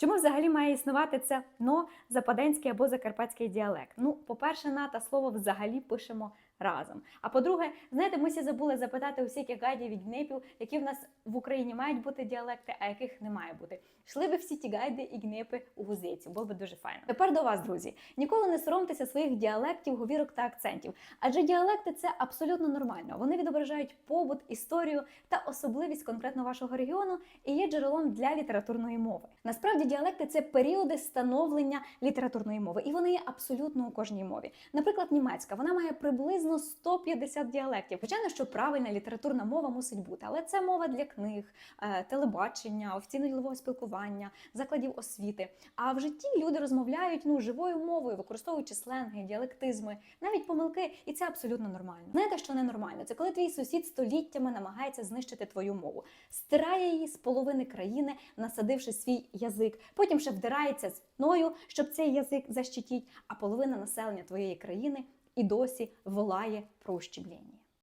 Чому взагалі має існувати це но западенський або закарпатський діалект? Ну, по-перше, на та слово взагалі пишемо разом. А по-друге, знаєте, ми всі забули запитати усіх гайдів і гнипів, які в нас в Україні мають бути діалекти, а яких не має бути. Йшли би всі ті гайди і гнипи у гузицю, було би дуже файно. Тепер до вас, друзі. Ніколи не соромтеся своїх діалектів, говірок та акцентів. Адже діалекти це абсолютно нормально. Вони відображають побут, історію та особливість конкретно вашого регіону і є джерелом для літературної мови. Насправді, діалекти це періоди становлення літературної мови, і вони є абсолютно у кожній мові. Наприклад, німецька вона має приблизно 150 діалектів. Звичайно, що правильна літературна мова мусить бути, але це мова для книг, е, телебачення, офіційно-ділового спілкування, закладів освіти. А в житті люди розмовляють ну живою мовою, використовуючи сленги, діалектизми, навіть помилки, і це абсолютно нормально. Знаєте, що ненормально? Це коли твій сусід століттями намагається знищити твою мову, стирає її з половини країни, насадивши свій язик. Потім ще вдирається з спиною, щоб цей язик защитіть, а половина населення твоєї країни і досі волає про ущемлення.